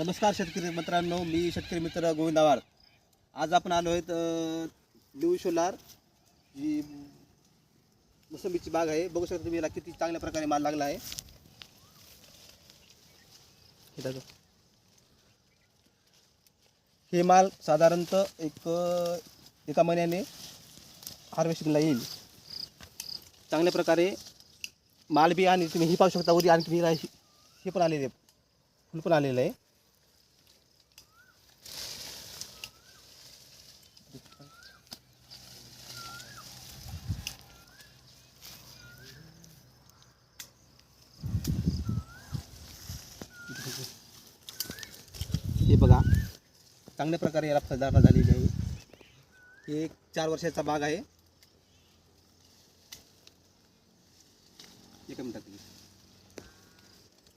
नमस्कार शेतकरी मित्रांनो मी शेतकरी मित्र गोविंद आवाड आज आपण आलो आहेत अ, लिव शोलार जी मोसंबीची बाग आहे. बघू शकता तुम्ही याला किती चांगल्या प्रकारे माल लागला आहे. हे माल साधारणतः एक एका महिन्याने हार्वेस्टिंगला येईल. चांगल्या प्रकारे माल बी आणि तुम्ही ही पाहू शकता उद्या आणखी हे पण आलेले आहे फुल पण आलेलं आहे. बघा. चांगल्या प्रकारे याला फळदारणा झालेली आहे. एक चार वर्षाचा बाग आहे. एक मिनटात